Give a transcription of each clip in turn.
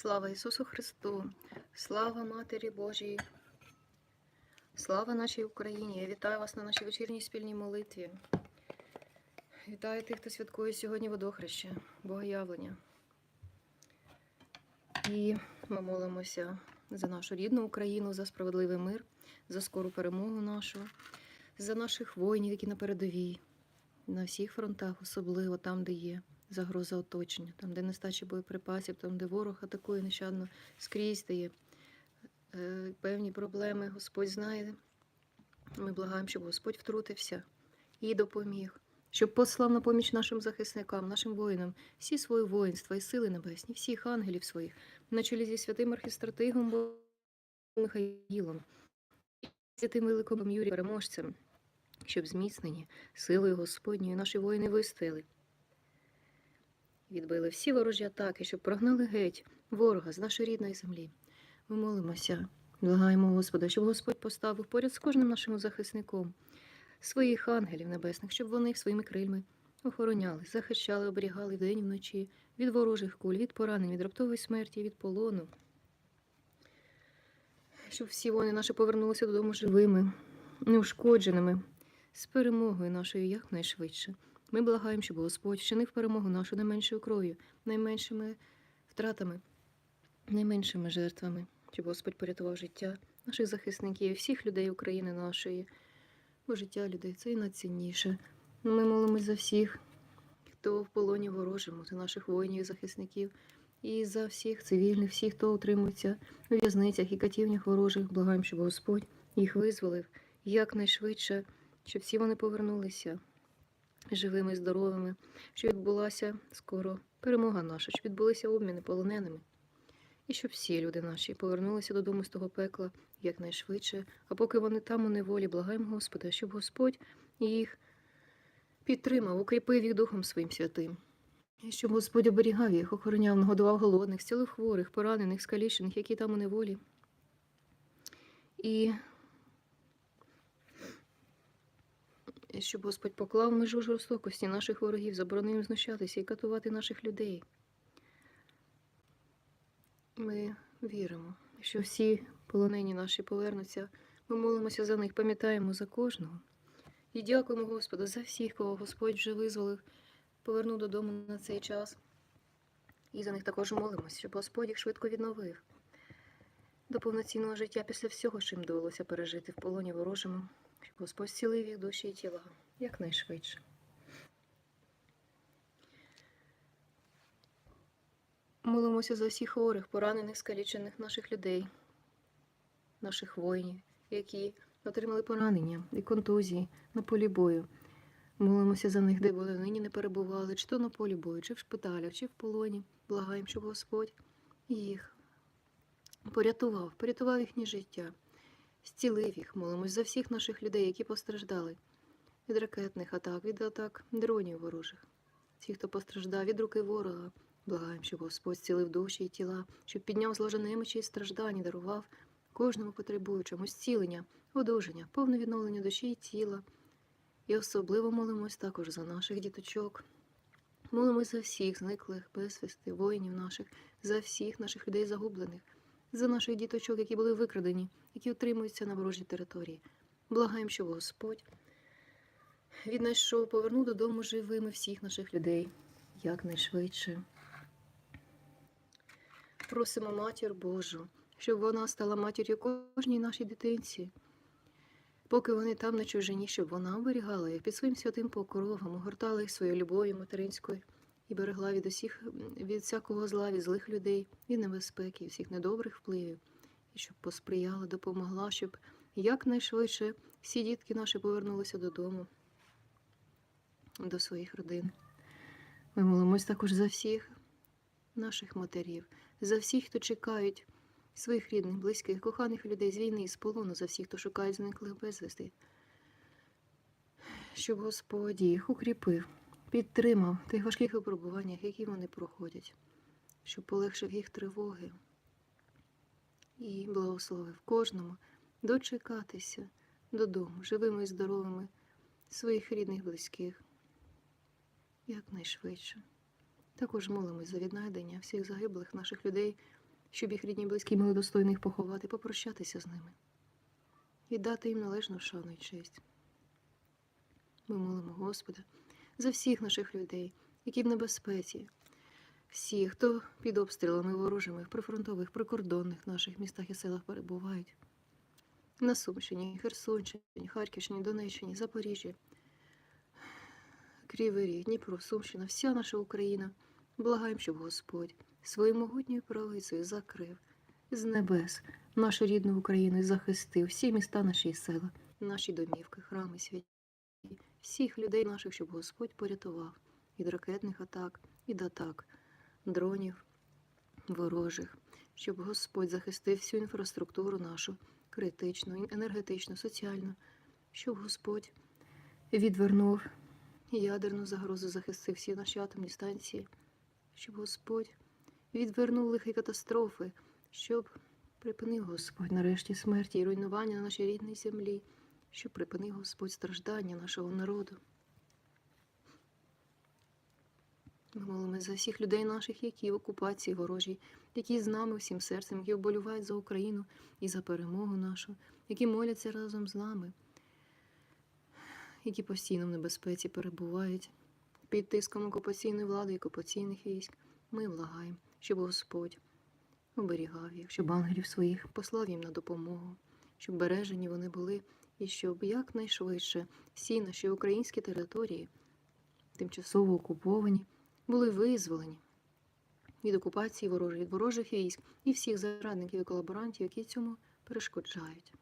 Слава Ісусу Христу! Слава Матері Божій! Слава нашій Україні! Я вітаю вас на нашій вечірній спільній молитві. Вітаю тих, хто святкує сьогодні водохреще, Богоявлення. І ми молимося за нашу рідну Україну, за справедливий мир, за скору перемогу нашу, за наших воїнів, які на передовій, на всіх фронтах, особливо там, де є загроза оточення, там, де нестача боєприпасів, там, де ворог атакує нещадно скрізь де є е, певні проблеми. Господь знає. Ми благаємо, щоб Господь втрутився і допоміг, щоб послав на поміч нашим захисникам, нашим воїнам, всі свої воїнства і сили небесні, всіх ангелів своїх, на чолі зі святим архістратигом Михаїлом, святим великим Юрієм переможцем, щоб зміцнені силою Господньою наші воїни вистояли. Відбили всі ворожі атаки, щоб прогнали геть ворога з нашої рідної землі. Ми молимося, благаємо Господа, щоб Господь поставив поряд з кожним нашим захисником своїх ангелів небесних, щоб вони своїми крильми охороняли, захищали, оберігали вдень і вночі від ворожих куль, від поранень, від раптової смерті, від полону. Щоб всі вони наші повернулися додому живими, неушкодженими, з перемогою нашою якнайшвидше. Ми благаємо, щоб Господь вчинив перемогу нашу найменшою кров'ю, найменшими втратами, найменшими жертвами, щоб Господь порятував життя наших захисників, всіх людей України нашої. Бо життя людей це і найцінніше. Ми молимось за всіх, хто в полоні ворожому, за наших воїнів і захисників, і за всіх цивільних, всіх, хто утримується у в'язницях і катівнях ворожих. Благаємо, щоб Господь їх визволив якнайшвидше, щоб всі вони повернулися живими, здоровими, щоб відбулася скоро перемога наша, щоб відбулися обміни полоненими. І щоб всі люди наші повернулися додому з того пекла якнайшвидше, а поки вони там у неволі, благаємо Господа, щоб Господь їх підтримав, укріпив їх Духом Своїм святим. І щоб Господь оберігав їх, охороняв, нагодував голодних, зцілив хворих, поранених, скалічених, які там у неволі. І І щоб Господь поклав межу жорстокості наших ворогів, заборонив їм знущатися і катувати наших людей. Ми віримо, що всі полонені наші повернуться. Ми молимося за них, пам'ятаємо за кожного. І дякуємо Господу за всіх, кого Господь вже визволив, повернув додому на цей час. І за них також молимося, щоб Господь їх швидко відновив до повноцінного життя після всього, що їм довелося пережити в полоні ворожому, Господь зцілив їх душі і тіла якнайшвидше. Молимося за всіх хворих, поранених, скалічених наших людей, наших воїнів, які отримали поранення і контузії на полі бою. Молимося за них, де вони нині не перебували, чи то на полі бою, чи в шпиталях, чи в полоні. Благаємо, щоб Господь їх порятував, порятував їхнє життя, зцілив їх, молимось за всіх наших людей, які постраждали від ракетних атак, від атак дронів ворожих. Всі, хто постраждав від руки ворога, благаємо, щоб Господь зцілив душі і тіла, щоб підняв зложа немочі і страждань, дарував кожному потребуючому зцілення, одужання, повне відновлення душі і тіла. І особливо молимось також за наших діточок. Молимось за всіх зниклих безвісти, воїнів наших, за всіх наших людей загублених, за наших діточок, які були викрадені, які утримуються на ворожій території. Благаємо, щоб Господь віднайшов, повернув додому живими всіх наших людей якнайшвидше. Просимо матір Божу, щоб вона стала матір'ю кожній нашій дитинці. Поки вони там на чужині, щоб вона оберігала їх під своїм святим покровом, огортала їх своєю любов'ю материнською і берегла від усіх від всякого зла, від злих людей, від небезпеки, всіх недобрих впливів, щоб посприяла, допомогла, щоб якнайшвидше всі дітки наші повернулися додому, до своїх родин. Ми молимось також за всіх наших матерів, за всіх, хто чекають своїх рідних, близьких, коханих людей з війни і з полону, за всіх, хто шукає зниклих безвісти, щоб Господь їх укріпив, підтримав в тих важких випробуваннях, які вони проходять, щоб полегшив їх тривоги і благословив кожному дочекатися додому, живими і здоровими, своїх рідних, близьких, якнайшвидше. Також молимось за віднайдення всіх загиблих наших людей щоб їх рідні близькі могли достойно їх поховати, попрощатися з ними і дати їм належну шану і честь. Ми молимо Господа за всіх наших людей, які в небезпеці, всі, хто під обстрілами ворожими в прифронтових, прикордонних наших містах і селах перебувають. На Сумщині, Херсонщині, Харківщині, Донеччині, Запоріжжі, Кривий Ріг, Дніпро, Сумщина, вся наша Україна. Благаємо, щоб Господь своєю могутньою правицею закрив з небес нашу рідну Україну і захистив всі міста наші села, наші домівки, храми, святі, всіх людей наших, щоб Господь порятував від ракетних атак, від атак, дронів ворожих, щоб Господь захистив всю інфраструктуру нашу, критичну, енергетичну, соціальну, щоб Господь відвернув ядерну загрозу, захистив всі наші атомні станції, щоб Господь відвернув лихі катастрофи, щоб припинив Господь нарешті смерті і руйнування на нашій рідній землі, щоб припинив Господь страждання нашого народу. Ми молимо за всіх людей наших, які в окупації ворожій, які з нами всім серцем, які вболівають за Україну і за перемогу нашу, які моляться разом з нами, які постійно в небезпеці перебувають під тиском окупаційної влади і окупаційних військ. Ми благаємо, щоб Господь оберігав їх, щоб ангелів своїх послав їм на допомогу, щоб бережені вони були, і щоб якнайшвидше всі наші українські території, тимчасово окуповані, були визволені від окупації ворожої, від ворожих військ і всіх зарадників і колаборантів, які цьому перешкоджають.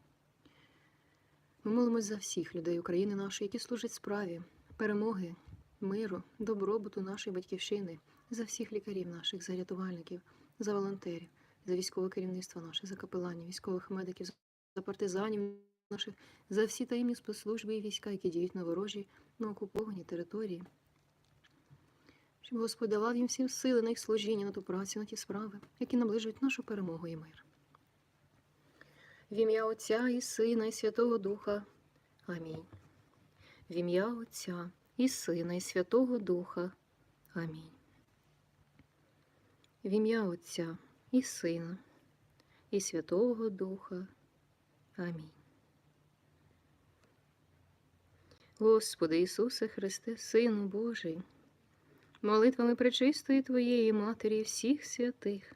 Ми молимось за всіх людей України нашої, які служать справі, перемоги, миру, добробуту нашої батьківщини, за всіх лікарів наших, за рятувальників, за волонтерів, за військове керівництво наше, за капеланів, військових медиків, за партизанів наших, за всі таємні спецслужби і війська, які діють на ворожій, на окупованій території. Щоб Господь давав їм всім сили на їх служіння, на ту працю, на ті справи, які наближують нашу перемогу і мир. В ім'я Отця і Сина, і Святого Духа. Амінь. В ім'я Отця і Сина, і Святого Духа. Амінь. В ім'я Отця і Сина, і Святого Духа. Амінь. Господи Ісусе Христе, Сину Божий, молитвами пречистої Твоєї Матері всіх святих,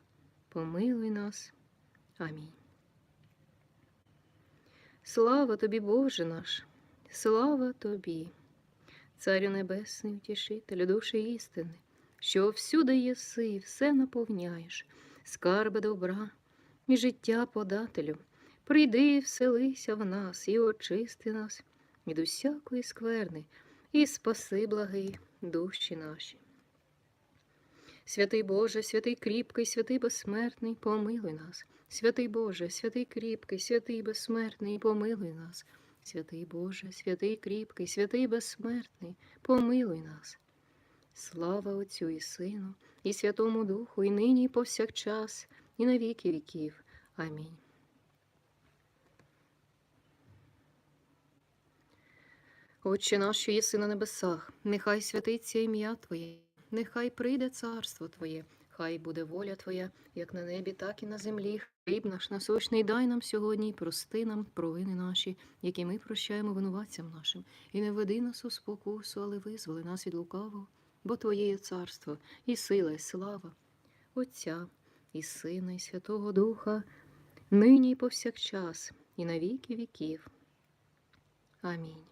помилуй нас. Амінь. Слава тобі, Боже наш, слава тобі, Царю Небесний, утішителю душі істини, що всюди єси і все наповняєш, скарби добра і життя подателю. Прийди і вселися в нас і очисти нас від усякої скверни, і спаси благий душі наші. Святий Боже, святий кріпкий, святий безсмертний, помилуй нас. Святий Боже, святий кріпкий, святий безсмертний, помилуй нас. Святий Боже, святий кріпкий, святий безсмертний, помилуй нас. Слава Отцю і Сину, і Святому Духу, і нині, і повсякчас, і на віки віків. Амінь. Отче наш, що єси на небесах, нехай святиться ім'я Твоє, нехай прийде царство Твоє, хай буде воля Твоя, як на небі, так і на землі. Хліб наш насущний дай нам сьогодні, і прости нам провини наші, які ми прощаємо винуватцям нашим, і не веди нас у спокусу, але визволи нас від лукавого, бо Твоє є царство, і сила, і слава, Отця, і Сина, і Святого Духа, нині і повсякчас, і на віки віків. Амінь.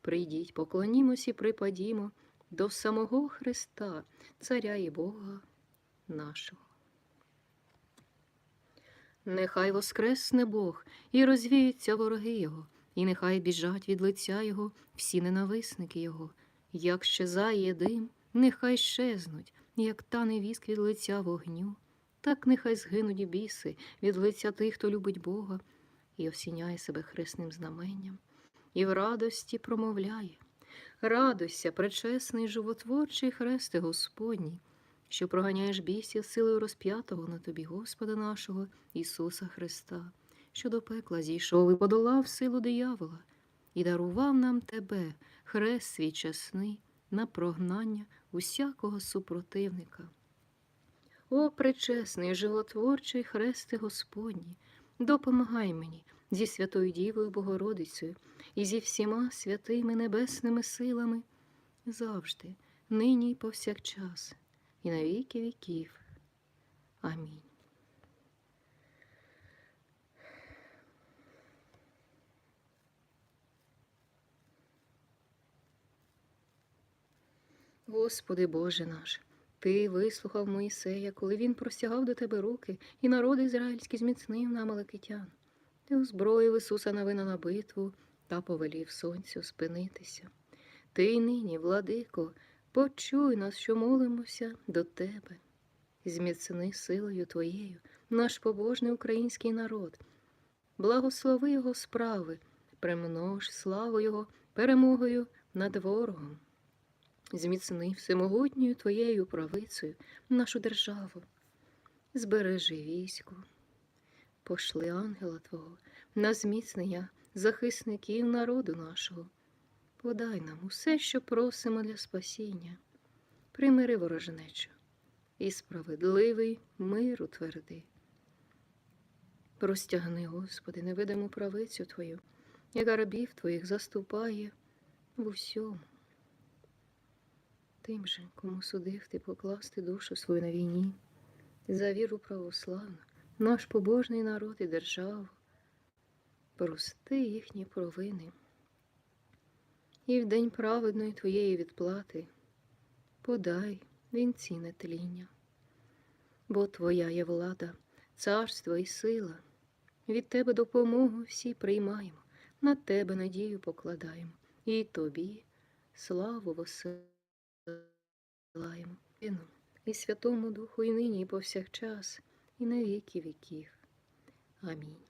Прийдіть, поклонімось і припадімо до самого Христа, Царя і Бога нашого. Нехай воскресне Бог і розвіються вороги Його, і нехай біжать від лиця Його всі ненависники Його. Як щезає дим, нехай щезнуть, як тане віск від лиця вогню, Так нехай згинуть біси від лиця тих, хто любить Бога і осіняє себе хресним знаменням, і в радості промовляє. Радуйся, пречесний животворчий хресте Господній, що проганяєш бісів силою розп'ятого на тобі Господа нашого Ісуса Христа, що до пекла зійшов і подолав силу диявола, і дарував нам тебе, хрест свій чесний, на прогнання усякого супротивника. О, пречесний, животворчий хресте Господній, допомагай мені зі Святою Дівою Богородицею і зі всіма святими небесними силами завжди, нині і повсякчас, і на віки віків. Амінь. Господи Боже наш, Ти вислухав Моїсея, коли він простягав до Тебе руки, і народ ізраїльський зміцнив на Амалекитян. Ти озброїв Ісуса Навина на битву та повелів сонцю спинитися. Ти й нині, владико, почуй нас, що молимося до Тебе. Зміцни силою Твоєю наш побожний український народ. Благослови Його справи, примнож славу Його перемогою над ворогом. Зміцни всемогутньою Твоєю правицею нашу державу. Збережи військо, пошли ангела Твого на зміцнення захисників народу нашого. Подай нам усе, що просимо для спасіння, примири ворожнечу і справедливий мир утверди. Простягни, Господи, невидиму правицю Твою, яка рабів Твоїх заступає в усьому. Тим же, кому судив ти покласти душу свою на війні, за віру православну, наш побожний народ і державу, прости їхні провини. І в день праведної твоєї відплати подай вінці нетління, бо Твоя є влада, царство і сила. Від Тебе допомогу всі приймаємо, на Тебе надію покладаємо, і Тобі славу восилаємо. І Святому Духу, і нині, і повсякчас, і на віки віків. Амінь.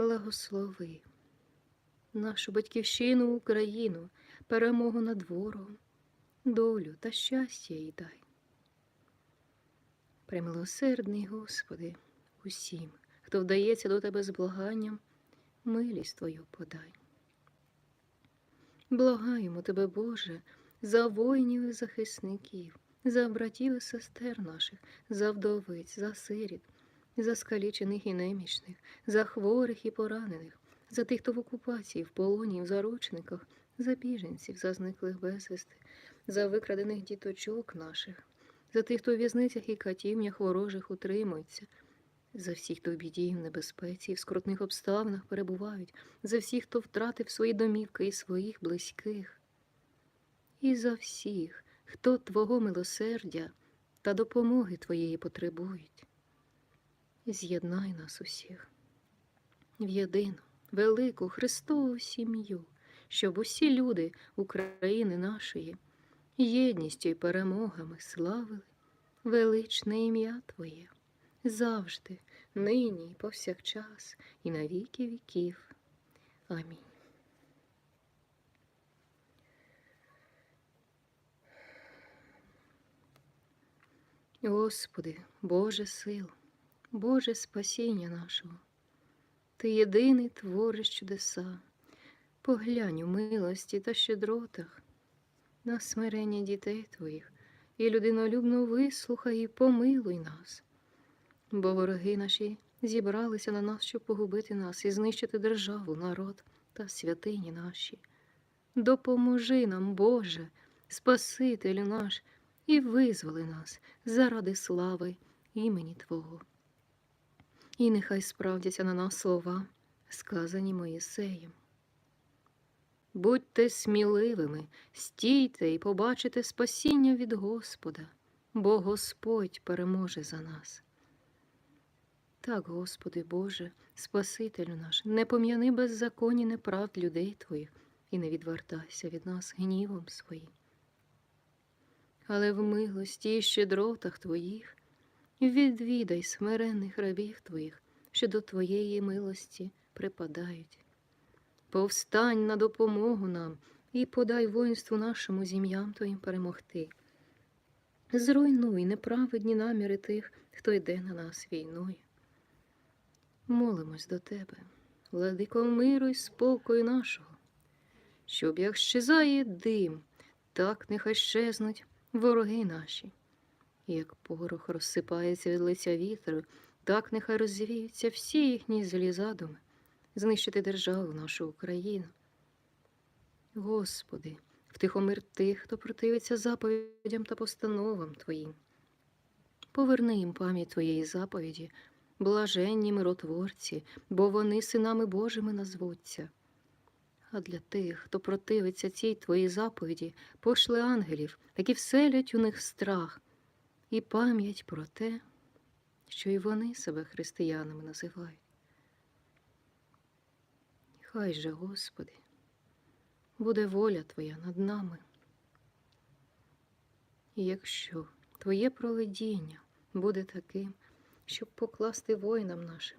Благослови нашу батьківщину Україну, перемогу над ворогом, долю та щастя їй дай. Премилосердний Господи, усім, хто вдається до Тебе з благанням, милість Твою подай. Благаємо Тебе, Боже, за воїнів і захисників, за братів і сестер наших, за вдовиць, за сиріт, за скалічених і немічних, за хворих і поранених, за тих, хто в окупації, в полоні, в заручниках, за біженців, за зниклих безвісти, за викрадених діточок наших, за тих, хто в в'язницях і катівнях ворожих утримується, за всіх, хто в біді і в небезпеці, і в скрутних обставинах перебувають, за всіх, хто втратив свої домівки і своїх близьких, і за всіх, хто Твого милосердя та допомоги Твоєї потребують. З'єднай нас усіх в єдину, велику Христову сім'ю, щоб усі люди України нашої єдністю і перемогами славили величне ім'я Твоє завжди, нині і повсякчас, і на віки віків. Амінь. Господи, Боже сил, Боже спасіння нашого, Ти єдиний твориш чудеса, поглянь у милості та щедротах на смирення дітей Твоїх і людинолюбно вислухай і помилуй нас, бо вороги наші зібралися на нас, щоб погубити нас і знищити державу, народ та святині наші. Допоможи нам, Боже, Спасителю наш, і визволи нас заради слави імені Твого. І нехай справдяться на нас слова, сказані Моїсеєм. Будьте сміливими, стійте і побачите спасіння від Господа, бо Господь переможе за нас. Так, Господи Боже, Спасителю наш, не пом'яни беззаконні неправд людей Твоїх і не відвертайся від нас гнівом своїм. Але в милості і щедротах Твоїх відвідай смиренних рабів Твоїх, що до Твоєї милості припадають. Повстань на допомогу нам і подай воїнству нашому зім'ям Твоїм перемогти. Зруйнуй неправедні наміри тих, хто йде на нас війною. Молимось до Тебе, владико миру й спокою нашого, щоб як щезає дим, так нехай щезнуть вороги наші. Як порох розсипається від лиця вітру, так нехай розвіються всі їхні злі задуми, знищити державу нашу Україну. Господи, втихомир тих, хто противиться заповідям та постановам Твоїм. Поверни їм пам'ять Твоєї заповіді, блаженні миротворці, бо вони синами Божими назвуться. А для тих, хто противиться цій Твоїй заповіді, пошли ангелів, які вселять у них страх і пам'ять про те, що і вони себе християнами називають. Хай же, Господи, буде воля Твоя над нами. І якщо Твоє проведіння буде таким, щоб покласти воїнам нашим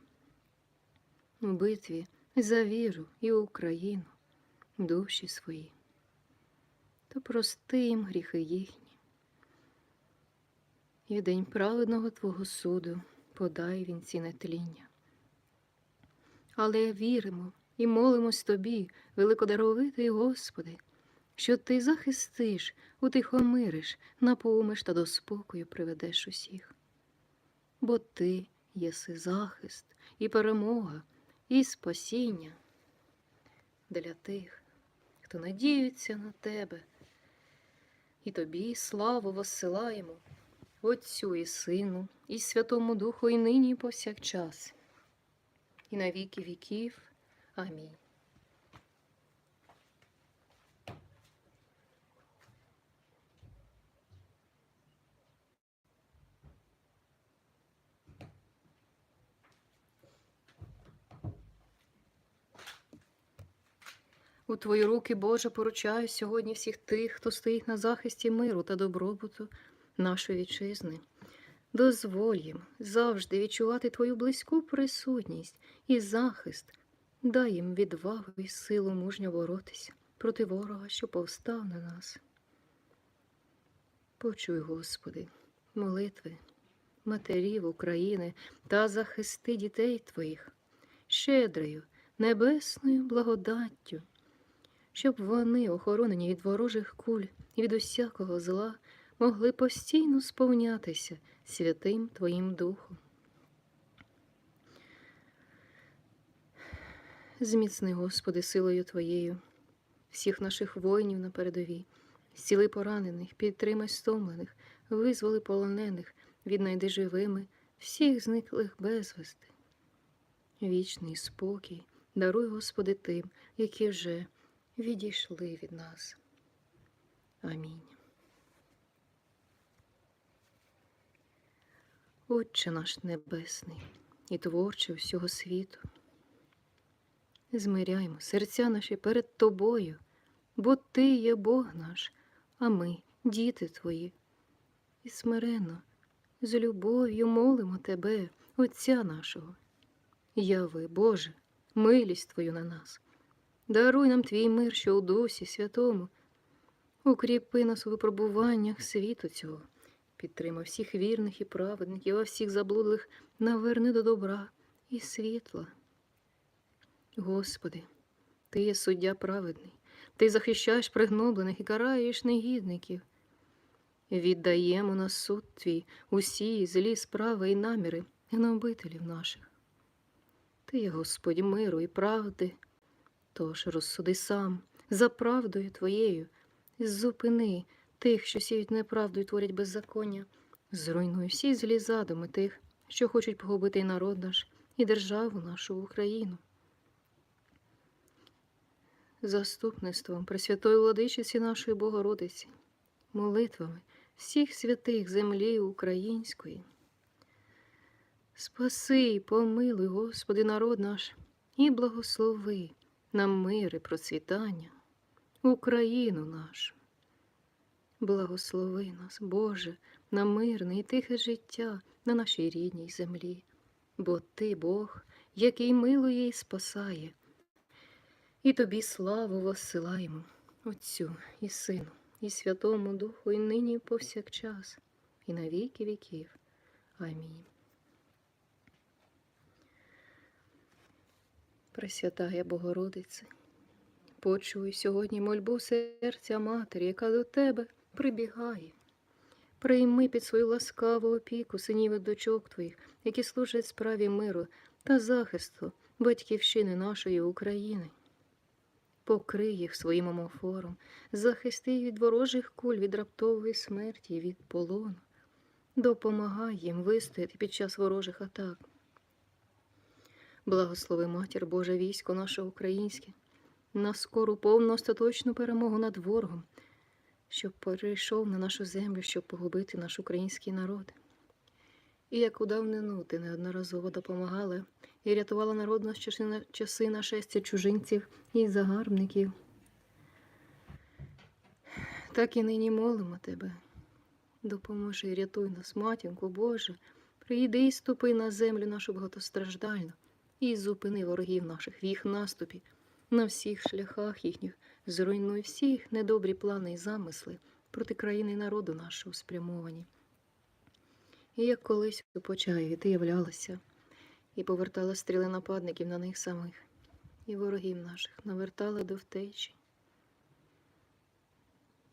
у битві за віру і Україну, душі свої, то прости їм гріхи їхні. І день праведного Твого суду подай вінці нетління. Але віримо і молимось Тобі, великодаровитий Господи, що Ти захистиш, утихомириш, напоумиш та до спокою приведеш усіх. Бо Ти єси захист і перемога, і спасіння для тих, хто надіються на Тебе. І Тобі славу воссилаємо, Отцю і Сину, і Святому Духу, і нині, і повсякчас, і на віки віків. Амінь. У Твої руки, Боже, поручаю сьогодні всіх тих, хто стоїть на захисті миру та добробуту нашої вітчизни. Дозволь їм завжди відчувати Твою близьку присутність і захист. Дай їм відвагу і силу мужньо боротися проти ворога, що повстав на нас. Почуй, Господи, молитви матерів України та захисти дітей Твоїх, щедрою, небесною благодаттю, щоб вони, охоронені від ворожих куль і від усякого зла, могли постійно сповнятися святим Твоїм Духом. Зміцни, Господи, силою Твоєю, всіх наших воїнів на передовій, зціли поранених, підтримай стомлених, визволи полонених, віднайди живими, всіх зниклих безвісти. Вічний спокій, даруй, Господи, тим, які вже відійшли від нас. Амінь. Отче наш Небесний і творче всього світу. Змиряймо серця наші перед Тобою, бо Ти є Бог наш, а ми, діти Твої. І смиренно, з любов'ю молимо Тебе, Отця нашого. Яви, Боже, милість Твою на нас. Даруй нам твій мир, що у Дусі Святому, укріпи нас у випробуваннях світу цього, підтримай всіх вірних і праведників, а всіх заблудлих наверни до добра і світла. Господи, Ти є суддя праведний, Ти захищаєш пригноблених і караєш негідників. Віддаємо на суд Твій усі злі справи і наміри гнобителів наших. Ти є Господь миру і правди, тож розсуди сам, за правдою Твоєю. Зупини тих, що сіють неправду і творять беззаконня. Зруйнуй всі злі задуми тих, що хочуть погубити і народ наш, і державу нашу Україну. Заступництвом Пресвятої владичиці нашої Богородиці, молитвами всіх святих землі української. Спаси помилуй, Господи, народ наш, і благослови нам мир і процвітання, Україну нашу. Благослови нас, Боже, на мирне і тихе життя на нашій рідній землі, бо Ти Бог, який милує і спасає, і Тобі славу воссилаємо, Отцю і Сину, і Святому Духу, і нині і повсякчас, і на віки віків. Амінь. Пресвятая Богородице, почуй сьогодні мольбу серця Матері, яка до тебе прибігає. Прийми під свою ласкаву опіку синів і дочок твоїх, які служать справі миру та захисту батьківщини нашої України. Покрий їх своїм омофором, захисти від ворожих куль, від раптової смерті, від полону. Допомагай їм вистояти під час ворожих атак. Благослови матір Боже військо наше українське, на скору повну остаточну перемогу над ворогом, щоб перейшов на нашу землю, щоб погубити наш український народ. І як у давнину ти неодноразово допомагала і рятувала народ на- часи нашестя чужинців і загарбників, так і нині молимо тебе. Допоможи, і рятуй нас, матінку Боже, прийди і ступи на землю нашу багатостраждальну і зупини ворогів наших в їх наступі, на всіх шляхах їхніх, зруйнуй всіх недобрі плани і замисли проти країни народу нашого спрямовані. І як колись у Почаєві ти являлася і повертала стріли нападників на них самих, і ворогів наших навертала до втечі.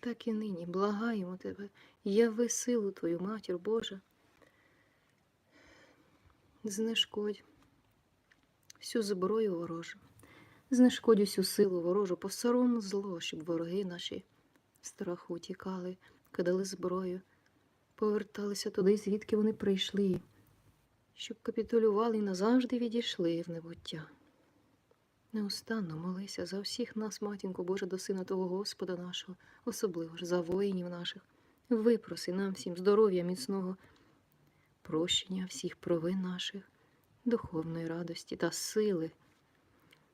Так і нині благаємо тебе, яви силу твою, матір Божа. Знешкодь всю зброю ворожу, знешкодь усю силу ворожу, посором зло, щоб вороги наші страху тікали, кидали зброю, поверталися туди, звідки вони прийшли, щоб капітулювали і назавжди відійшли в небуття. Неустанно молися за всіх нас, матінко Божа, до Сина Того Господа нашого, особливо ж за воїнів наших. Випроси нам всім здоров'я міцного, прощення всіх провин наших, духовної радості та сили.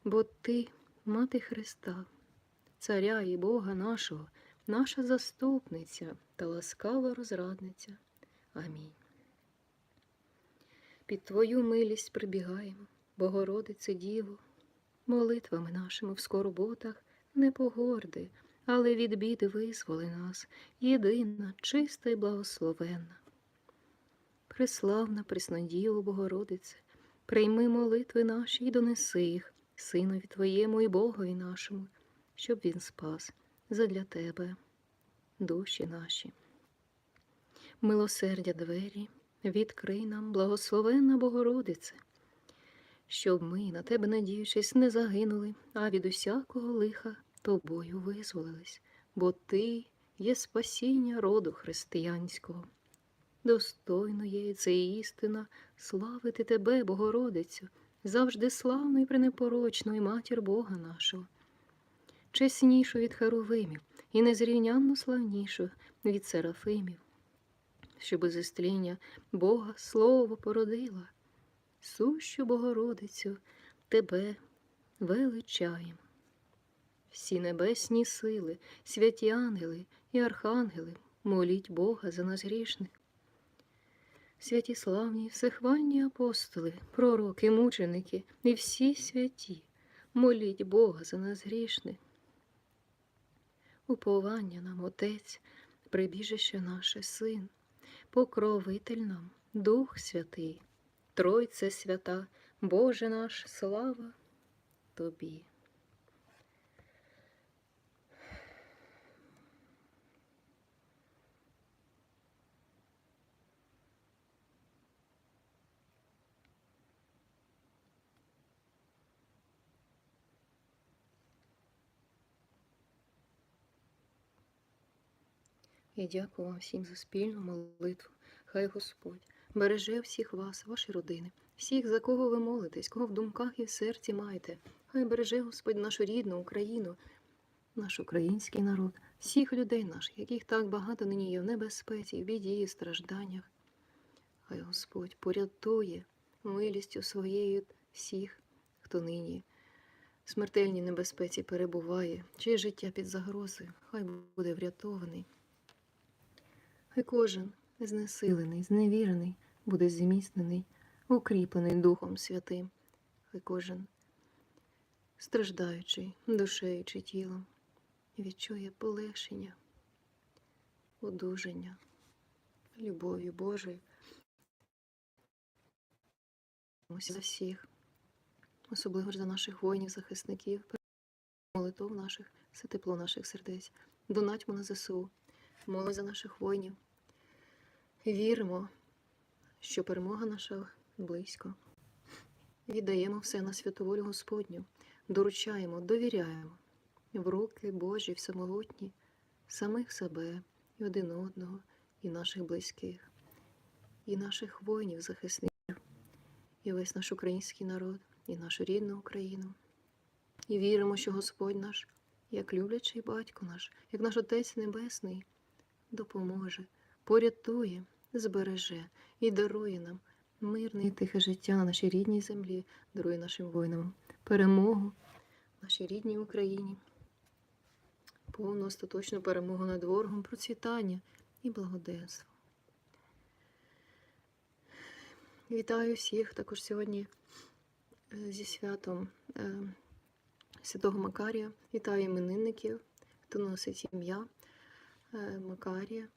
Бо Ти, Мати Христа, Царя і Бога нашого, наша заступниця та ласкава розрадниця. Амінь. Під Твою милість прибігаємо, Богородице Діво, молитвами нашими в скорботах не погорди, але від біди визволи нас, єдина, чиста і благословенна. Преславна Преснодіво Богородице, прийми молитви наші і донеси їх Синові Твоєму і Богові нашому, щоб Він спас задля Тебе, душі наші. Милосердя двері, відкрий нам, благословенна Богородице, щоб ми, на тебе надіючись, не загинули, а від усякого лиха тобою визволились, бо Ти є спасіння роду християнського. Достойно є це істина, славити тебе, Богородицю, завжди славну і пренепорочну і матір Бога нашого, чеснішу від Херовимів і незрівнянно славнішу від Серафимів, що без істління Бога Слово породила, сущу Богородицю, тебе величаємо. Всі небесні сили, святі ангели і архангели, моліть Бога за нас грішних. Святі славні, всехвальні апостоли, пророки, мученики і всі святі, моліть Бога за нас грішних. Уповання нам, Отець, прибіжище наше Син, покровитель нам, Дух Святий, Тройце свята, Боже наш, слава Тобі. Я дякую вам всім за спільну молитву. Хай Господь береже всіх вас, ваші родини, всіх, за кого ви молитесь, кого в думках і в серці маєте. Хай береже Господь нашу рідну Україну, наш український народ, всіх людей наших, яких так багато нині є в небезпеці, в біді і стражданнях. Хай Господь порятує милістю своєю всіх, хто нині в смертельній небезпеці перебуває, чиє життя під загрозою, хай буде врятований. Хай кожен знесилений, зневірений, буде зміцнений, укріплений Духом Святим. Хай кожен страждаючий душею чи тілом відчує полегшення, одужання, любов'ю Божою. За всіх, особливо ж за наших воїнів, захисників, молитов наших, все тепло наших сердець. Донатьмо на ЗСУ, молимо за наших воїнів. Віримо, що перемога наша близько. Віддаємо все на святу волю Господню, доручаємо, довіряємо в руки Божі всемогутні, самих себе і один одного, і наших близьких, і наших воїнів, захисників, і весь наш український народ, і нашу рідну Україну. І віримо, що Господь наш, як люблячий батько наш, як наш Отець Небесний, допоможе, порятує, збереже і дарує нам мирне і тихе життя на нашій рідній землі, дарує нашим воїнам перемогу нашій рідній Україні, повну остаточну перемогу над ворогом, процвітання і благоденство. Вітаю всіх також сьогодні е, зі святом е, Святого Макарія. Вітаю іменинників, хто носить ім'я е, Макарія.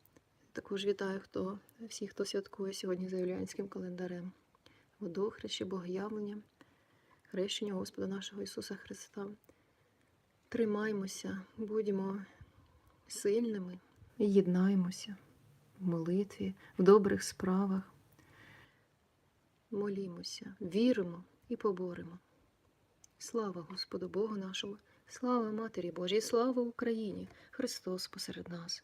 Також вітаю хто, всіх, хто святкує сьогодні за юліанським календарем. Водохрещі, Богоявлення, хрещення Господа нашого Ісуса Христа. Тримаймося, будьмо сильними і єднаємося в молитві, в добрих справах. Молімося, віримо і поборемо. Слава Господу Богу нашому, слава Матері Божій, слава Україні! Христос посеред нас.